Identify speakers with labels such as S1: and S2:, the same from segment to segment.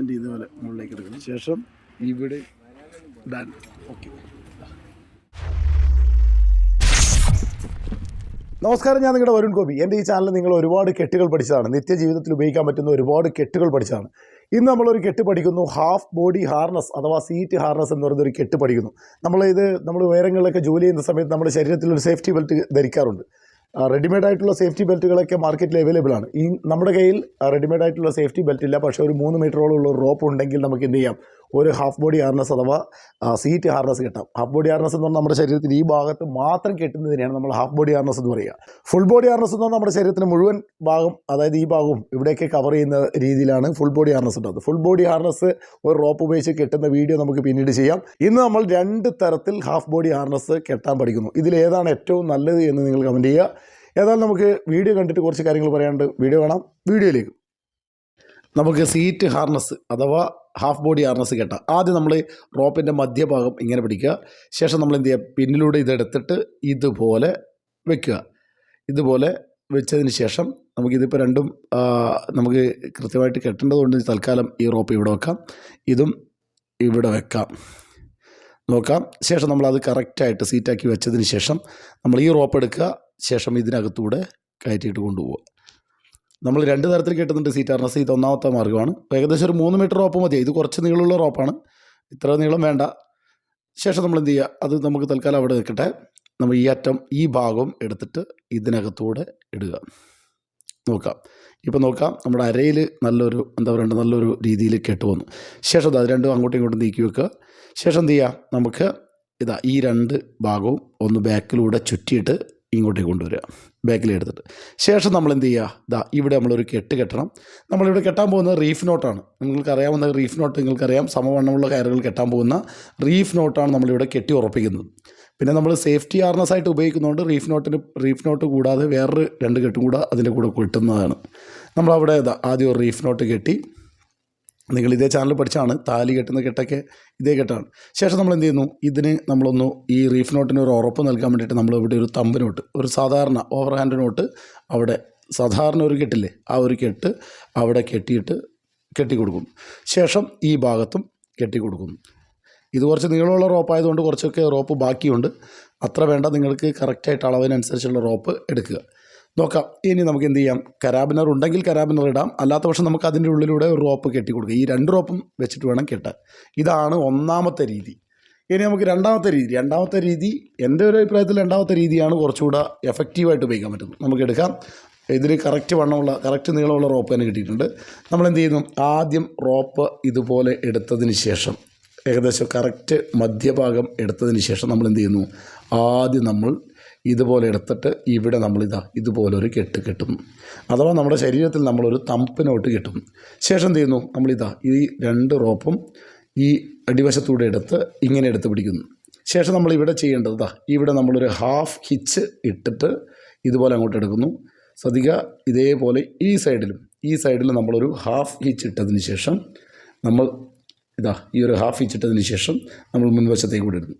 S1: എന്റെ ഇതുപോലെ മുകളിലേക്ക് എടുക്കണം. ശേഷം ഇവിടെ ഡാൻ. ഓക്കെ. നമസ്കാരം ഞാൻ നിങ്ങളുടെ വരുൺ ഗോപി. എന്റെ ഈ ചാനൽ നിങ്ങൾ ഒരുപാട് കെട്ടുകൾ പഠിച്ചതാണ്. നിത്യജീവിതത്തിൽ ഉപയോഗിക്കാൻ പറ്റുന്ന ഒരുപാട് കെട്ടുകൾ പഠിച്ചതാണ്. ഇന്ന് നമ്മളൊരു കെട്ട് പഠിക്കുന്നു. ഹാഫ് ബോഡി ഹാർനസ് അഥവാ സീറ്റ് ഹാർനസ് എന്ന് പറയുന്ന ഒരു കെട്ട് പഠിക്കുന്നു. നമ്മൾ ഇത് നമ്മൾ ഉയരങ്ങളിലൊക്കെ ജോലി ചെയ്യുന്ന സമയത്ത് നമ്മുടെ ശരീരത്തിൽ ഒരു സേഫ്റ്റി ബെൽറ്റ് ധരിക്കാറുണ്ട്. റെഡിമെയ്ഡ് ആയിട്ടുള്ള സേഫ്റ്റി ബെൽറ്റുകളൊക്കെ മാർക്കറ്റിൽ അവൈലബിൾ ആണ്. ഈ നമ്മുടെ കയ്യിൽ റെഡിമെയ്ഡ് ആയിട്ടുള്ള സേഫ്റ്റി ബെൽറ്റ് ഇല്ല പക്ഷേ ഒരു മൂന്ന് മീറ്ററോളം ഉള്ള റോപ്പ് ഉണ്ടെങ്കിൽ നമുക്ക് എന്ത് ചെയ്യാം? ഒരു ഹാഫ് ബോഡി ഹാർനസ് അഥവാ സീറ്റ് ഹാർനസ് കിട്ടാം. ഹാഫ് ബോഡി ഹാർനസ് എന്ന് പറഞ്ഞാൽ നമ്മുടെ ശരീരത്തിൽ ഈ ഭാഗത്ത് മാത്രം കെട്ടുന്നതിനെയാണ് നമ്മൾ ഹാഫ് ബോഡി ഹാർനസ് എന്ന് പറയുക. ഫുൾ ബോഡി ഹാർനസ് എന്ന് പറഞ്ഞാൽ നമ്മുടെ ശരീരത്തിന് മുഴുവൻ ഭാഗം അതായത് ഈ ഭാഗവും ഇവിടെയൊക്കെ കവർ ചെയ്യുന്ന രീതിയിലാണ് ഫുൾ ബോഡി ഹാർനസ് ഉണ്ടാകുന്നത്. ഫുൾ ബോഡി ഹാർനസ് ഒരു റോപ്പ് ഉപയോഗിച്ച് കെട്ടുന്ന വീഡിയോ നമുക്ക് പിന്നീട് ചെയ്യാം. ഇന്ന് നമ്മൾ രണ്ട് തരത്തിൽ ഹാഫ് ബോഡി ഹാർനസ് കെട്ടാൻ പഠിക്കുന്നു. ഇതിൽ ഏതാണ് ഏറ്റവും നല്ലത് എന്ന് നിങ്ങൾ കമന്റ് ചെയ്യുക. ഏതായാലും നമുക്ക് വീഡിയോ കണ്ടിട്ട് കുറച്ച് കാര്യങ്ങൾ പറയാനുണ്ട്. വീഡിയോ കാണാം. വീഡിയോയിലേക്ക് നമുക്ക് സീറ്റ് ഹാർനസ് അഥവാ ഹാഫ് ബോഡി ഹാർനസ് കെട്ടാം. ആദ്യം നമ്മൾ റോപ്പിന്റെ മധ്യഭാഗം ഇങ്ങനെ പിടിക്കുക. ശേഷം നമ്മൾ എന്ത് ചെയ്യുക? പിന്നിലൂടെ ഇതെടുത്തിട്ട് ഇതുപോലെ വെക്കുക. ഇതുപോലെ വെച്ചതിന് ശേഷം നമുക്കിതിപ്പോൾ രണ്ടും നമുക്ക് കൃത്യമായിട്ട് കെട്ടേണ്ടതുകൊണ്ട് തൽക്കാലം ഈ റോപ്പ് ഇവിടെ വെക്കാം. ഇതും ഇവിടെ വെക്കാം. നോക്കാം. ശേഷം നമ്മളത് കറക്റ്റായിട്ട് സീറ്റാക്കി വെച്ചതിന് ശേഷം നമ്മൾ ഈ റോപ്പ് എടുക്കുക. ശേഷം ഇതിനകത്തൂടെ കയറ്റിയിട്ട് കൊണ്ടുപോവുക. നമ്മൾ രണ്ട് തരത്തിൽ കെട്ടുന്നുണ്ട് സീറ്റ് അർണസ് ഇത് ഒന്നാമത്തെ മാർഗമാണ്. ഏകദേശം ഒരു മൂന്ന് മീറ്റർ റോപ്പ് മതി. ഇത് കുറച്ച് നീളമുള്ള റോപ്പാണ്. ഇത്ര നീളം വേണ്ട. ശേഷം നമ്മൾ എന്ത് ചെയ്യുക? അത് നമുക്ക് തൽക്കാലം അവിടെ നിൽക്കട്ടെ. നമ്മൾ ഈ അറ്റം ഈ ഭാഗം എടുത്തിട്ട് ഇതിനകത്തൂടെ ഇടുക. നോക്കാം. ഇപ്പം നോക്കാം. നമ്മുടെ അരയിൽ നല്ലൊരു എന്താ പറയുക നല്ലൊരു രീതിയിൽ കെട്ട് വന്നു. ശേഷം അത് രണ്ടും അങ്ങോട്ടും ഇങ്ങോട്ടും നീക്കി വെക്കുക. ശേഷം എന്ത് ചെയ്യുക? നമുക്ക് ഇതാ ഈ രണ്ട് ഭാഗവും ഒന്ന് ബാക്കിലൂടെ ചുറ്റിയിട്ട് ഇങ്ങോട്ടേക്ക് കൊണ്ടുവരിക. ബാക്കിൽ എടുത്തിട്ട്. ശേഷം നമ്മൾ എന്ത് ചെയ്യുക? ഇതാ ഇവിടെ നമ്മളൊരു കെട്ട് കെട്ടണം. നമ്മളിവിടെ കെട്ടാൻ പോകുന്നത് റീഫ് നോട്ടാണ് നിങ്ങൾക്കറിയാവുന്ന റീഫ് നോട്ട് നിങ്ങൾക്കറിയാം. സമവണ്ണമുള്ള കയറുകൾ കെട്ടാൻ പോകുന്ന റീഫ് നോട്ടാണ് നമ്മളിവിടെ കെട്ടി ഉറപ്പിക്കുന്നത്. പിന്നെ നമ്മൾ സേഫ്റ്റി ആർനസ് ആയിട്ട് ഉപയോഗിക്കുന്നതുകൊണ്ട് റീഫ് നോട്ടിന് റീഫ് നോട്ട് കൂടാതെ വേറൊരു രണ്ട് കെട്ടും കൂടെ അതിന്റെ കൂടെ കിട്ടുന്നതാണ്. നമ്മളവിടെ ആദ്യം ഒരു റീഫ് നോട്ട് കെട്ടി നിങ്ങൾ ഇതേ ചാനൽ പഠിച്ചാണ് താലി കെട്ടുന്ന കെട്ടൊക്കെ ഇതേ കെട്ടാണ്. ശേഷം നമ്മൾ എന്ത് ചെയ്യുന്നു? ഇതിന് നമ്മളൊന്ന് ഈ റീഫ് നോട്ടിന് ഒരു ഉറപ്പ് നൽകാൻ വേണ്ടിയിട്ട് നമ്മൾ ഇവിടെ ഒരു തമ്പ് നോട്ട് ഒരു സാധാരണ ഓവർ ഹാൻഡ് നോട്ട് അവിടെ സാധാരണ ഒരു കെട്ടില്ലേ ആ ഒരു കെട്ട് അവിടെ കെട്ടിയിട്ട് കെട്ടി കൊടുക്കും ശേഷം ഈ ഭാഗത്തും കെട്ടി കൊടുക്കും ഇത് കുറച്ച് നീളമുള്ള റോപ്പായതുകൊണ്ട് കുറച്ചൊക്കെ റോപ്പ് ബാക്കിയുണ്ട്. അത്ര വേണ്ട നിങ്ങൾക്ക് കറക്റ്റായിട്ട് അളവിനനുസരിച്ചുള്ള റോപ്പ് എടുക്കുക. നോക്കാം. ഇനി നമുക്ക് എന്ത് ചെയ്യാം? കരാബിനർ ഉണ്ടെങ്കിൽ കരാബിനർ ഇടാം. അല്ലാത്ത പക്ഷം നമുക്ക് അതിന്റെ ഉള്ളിലൂടെ ഒരു റോപ്പ് കെട്ടി കൊടുക്കുക ഈ രണ്ട് റോപ്പും വെച്ചിട്ട് വേണം കെട്ടാൻ. ഇതാണ് ഒന്നാമത്തെ രീതി. ഇനി നമുക്ക് രണ്ടാമത്തെ രീതി. രണ്ടാമത്തെ രീതി എന്റെ ഒരു അഭിപ്രായത്തിൽ രണ്ടാമത്തെ രീതിയാണ് കുറച്ചുകൂടെ എഫക്റ്റീവായിട്ട് ഉപയോഗിക്കാൻ പറ്റുന്നത്. നമുക്ക് എടുക്കാം. ഇതിന് കറക്റ്റ് വണ്ണമുള്ള കറക്റ്റ് നീളമുള്ള റോപ്പ് തന്നെ കിട്ടിയിട്ടുണ്ട്. നമ്മൾ എന്ത് ചെയ്യുന്നു? ആദ്യം റോപ്പ് ഇതുപോലെ എടുത്തതിന് ശേഷം ഏകദേശം കറക്റ്റ് മധ്യഭാഗം എടുത്തതിന് ശേഷം നമ്മൾ എന്ത് ചെയ്യുന്നു? ആദ്യം നമ്മൾ ഇതുപോലെ എടുത്തിട്ട് ഇവിടെ നമ്മളിതാ ഇതുപോലൊരു കെട്ട് കെട്ടും. അഥവാ നമ്മുടെ ശരീരത്തിൽ നമ്മളൊരു തമ്പിനോട്ട് കെട്ടും. ശേഷം എന്ത് ചെയ്യുന്നു? നമ്മളിതാ ഈ രണ്ട് റോപ്പും ഈ അടിവശത്തൂടെ എടുത്ത് ഇങ്ങനെ എടുത്ത് പിടിക്കുന്നു. ശേഷം നമ്മൾ ഇവിടെ ചെയ്യേണ്ടത് ഇതാ ഇവിടെ നമ്മളൊരു ഹാഫ് ഹിച്ച് ഇട്ടിട്ട് ഇതുപോലെ അങ്ങോട്ട് എടുക്കുന്നു. ശ്രദ്ധിക്കുക ഇതേപോലെ ഈ സൈഡിലും ഈ സൈഡിലും നമ്മളൊരു ഹാഫ് ഹിച്ച് ഇട്ടതിന് ശേഷം നമ്മൾ ഇതാ ഈ ഒരു ഹാഫ് ഇച്ചിട്ടതിന് ശേഷം നമ്മൾ മുൻവശത്തേക്ക് ഇടുന്നു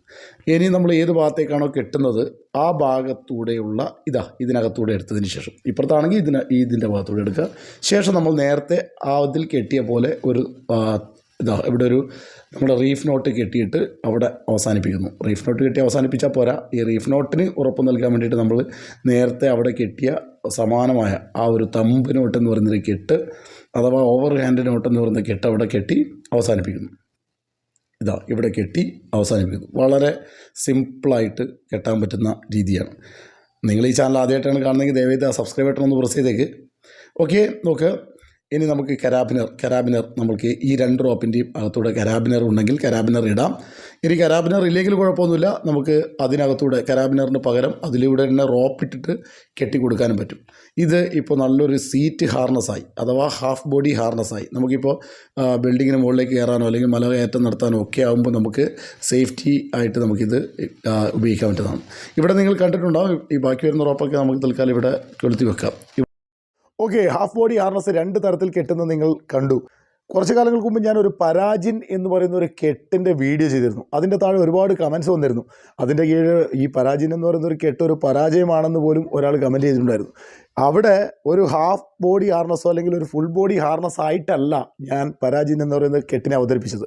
S1: ഇനി നമ്മൾ ഏത് ഭാഗത്തേക്കാണോ കെട്ടുന്നത് ആ ഭാഗത്തൂടെയുള്ള ഇതാ ഇതിനകത്തൂടെ എടുത്തതിന് ശേഷം. ഇപ്പുറത്താണെങ്കിൽ ഇതിന് ഇതിന്റെ ഭാഗത്തൂടെ എടുക്കുക. ശേഷം നമ്മൾ നേരത്തെ ആ ഇതിൽ കെട്ടിയ പോലെ ഒരു ഇതാ ഇവിടെ ഒരു നമ്മുടെ റീഫ് നോട്ട് കെട്ടിയിട്ട് അവിടെ അവസാനിപ്പിക്കുന്നു. റീഫ് നോട്ട് കെട്ടി അവസാനിപ്പിച്ചാൽ പോരാ. ഈ റീഫ് നോട്ടിന് ഉറപ്പ് നൽകാൻ വേണ്ടിയിട്ട് നമ്മൾ നേരത്തെ അവിടെ കെട്ടിയ സമാനമായ ആ ഒരു തമ്പ് നോട്ട് എന്ന് പറയുന്നൊരു കെട്ട് അഥവാ ഓവർ ഹാൻഡ് നോട്ട് എന്ന് പറയുന്ന കെട്ട് അവിടെ കെട്ടി അവസാനിപ്പിക്കുന്നു. ഇതാ ഇവിടെ കെട്ടി അവസാനിപ്പിക്കുന്നു. വളരെ സിമ്പിളായിട്ട് കെട്ടാൻ പറ്റുന്ന രീതിയാണ്. നിങ്ങൾ ഈ ചാനൽ ആദ്യമായിട്ടാണ് കാണുന്നതെങ്കിൽ ദയവായിട്ട് ആ സബ്സ്ക്രൈബ് ബട്ടൺ ഒന്ന് പ്രസ് ചെയ്തേക്ക്. ഓക്കെ നോക്ക്. ഇനി നമുക്ക് കരാബിനർ കരാബിനർ നമുക്ക് ഈ രണ്ട് റോപ്പിന്റെയും അകത്തൂടെ കരാബിനർ ഉണ്ടെങ്കിൽ കരാബിനർ ഇടാം. ഇനി കരാബിനർ ഇല്ലെങ്കിൽ കുഴപ്പമൊന്നുമില്ല. നമുക്ക് അതിനകത്തൂടെ കരാബിനറിന് പകരം അതിലൂടെ തന്നെ റോപ്പ് ഇട്ടിട്ട് കെട്ടിക്കൊടുക്കാനും പറ്റും. ഇത് ഇപ്പോൾ നല്ലൊരു സീറ്റ് ഹാർനസ്സായി അഥവാ ഹാഫ് ബോഡി ഹാർനസ്സായി നമുക്കിപ്പോൾ ബിൽഡിങ്ങിന് മുകളിലേക്ക് കയറാനോ അല്ലെങ്കിൽ മല കയറ്റം നടത്താനോ ഒക്കെ ആകുമ്പോൾ നമുക്ക് സേഫ്റ്റി ആയിട്ട് നമുക്കിത് ഉപയോഗിക്കാൻ പറ്റുന്നതാണ്. ഇവിടെ നിങ്ങൾ കണ്ടിട്ടുണ്ടാവും ഈ ബാക്കി വരുന്ന റോപ്പൊക്കെ നമുക്ക് തൽക്കാലം ഇവിടെ കൊളുത്തി വെക്കാം. ഓക്കെ ഹാഫ് ബോഡി ഹാർനസ് രണ്ട് തരത്തിൽ കെട്ടുന്നത് നിങ്ങൾ കണ്ടു. കുറച്ച് കാലങ്ങൾക്ക് മുമ്പ് ഞാൻ ഒരു പരാജിൻ എന്ന് പറയുന്ന ഒരു കെട്ടിന്റെ വീഡിയോ ചെയ്തിരുന്നു. അതിന്റെ താഴെ ഒരുപാട് കമൻസ് വന്നിരുന്നു. അതിന്റെ കീഴിൽ ഈ പരാജിൻ എന്ന് പറയുന്ന ഒരു കെട്ട് ഒരു പരാജയമാണെന്ന് പോലും ഒരാൾ കമന്റ് ചെയ്തിട്ടുണ്ടായിരുന്നു. അവിടെ ഒരു ഹാഫ് ബോഡി ഹാർനസോ അല്ലെങ്കിൽ ഒരു ഫുൾ ബോഡി ഹാർനസ് ആയിട്ടല്ല ഞാൻ പരാജിൻ എന്ന് പറയുന്ന കെട്ടിനെ അവതരിപ്പിച്ചത്.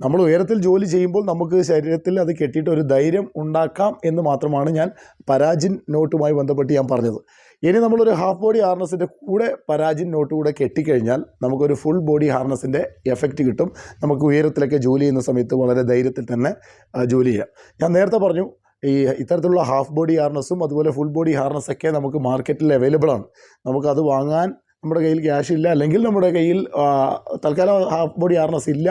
S1: നമ്മൾ ഉയരത്തിൽ ജോലി ചെയ്യുമ്പോൾ നമുക്ക് ശരീരത്തിൽ അത് കെട്ടിയിട്ട് ഒരു ധൈര്യം ഉണ്ടാക്കാം എന്ന് മാത്രമാണ് ഞാൻ പരാജിൻ നോട്ടുമായി ബന്ധപ്പെട്ട് ഞാൻ പറഞ്ഞത്. ഇനി നമ്മളൊരു ഹാഫ് ബോഡി ഹാർനസിന്റെ കൂടെ പരാജിൻ നോട്ട് കൂടെ കെട്ടിക്കഴിഞ്ഞാൽ നമുക്കൊരു ഫുൾ ബോഡി ഹാർനസിന്റെ എഫക്റ്റ് കിട്ടും. നമുക്ക് ഉയരത്തിലൊക്കെ ജോലി ചെയ്യുന്ന സമയത്ത് വളരെ ധൈര്യത്തിൽ തന്നെ ജോലി ചെയ്യാം. ഞാൻ നേരത്തെ പറഞ്ഞു ഈ ഇത്തരത്തിലുള്ള ഹാഫ് ബോഡി ഹാർനസും അതുപോലെ ഫുൾ ബോഡി ഹാർനസൊക്കെ നമുക്ക് മാർക്കറ്റിൽ അവൈലബിൾ ആണ്. നമുക്കത് വാങ്ങാൻ നമ്മുടെ കയ്യിൽ ക്യാഷ് ഇല്ല അല്ലെങ്കിൽ നമ്മുടെ കയ്യിൽ തൽക്കാലം ഹാഫ് ബോഡി ഹാർനസ് ഇല്ല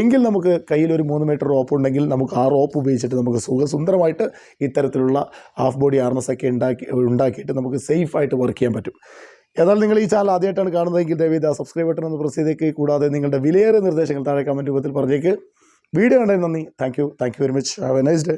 S1: എങ്കിൽ നമുക്ക് കയ്യിൽ ഒരു മൂന്ന് മീറ്റർ റോപ്പ് ഉണ്ടെങ്കിൽ നമുക്ക് ആ റോപ്പ് ഉപയോഗിച്ചിട്ട് നമുക്ക് സുഖസുന്ദരമായിട്ട് ഇത്തരത്തിലുള്ള ഹാഫ് ബോഡി ഹാർനസൊക്കെ ഉണ്ടാക്കി ഉണ്ടാക്കിയിട്ട് നമുക്ക് സേഫായിട്ട് വർക്ക് ചെയ്യാൻ പറ്റും. ഏതായാലും നിങ്ങൾ ഈ ചാനൽ ആദ്യമായിട്ടാണ് കാണുന്നതെങ്കിൽ ദയവീത സബ്സ്ക്രൈബ് ബട്ടൺ ഒന്ന് പ്രസ് ചെയ്തേക്ക്. കൂടാതെ നിങ്ങളുടെ വിലയേറെ നിർദ്ദേശങ്ങൾ താഴെ കമന്റ് രൂപത്തിൽ പറഞ്ഞേക്ക്. വീഡിയോ കണ്ടതിന് നന്ദി. Thank you thank you very much have a nice day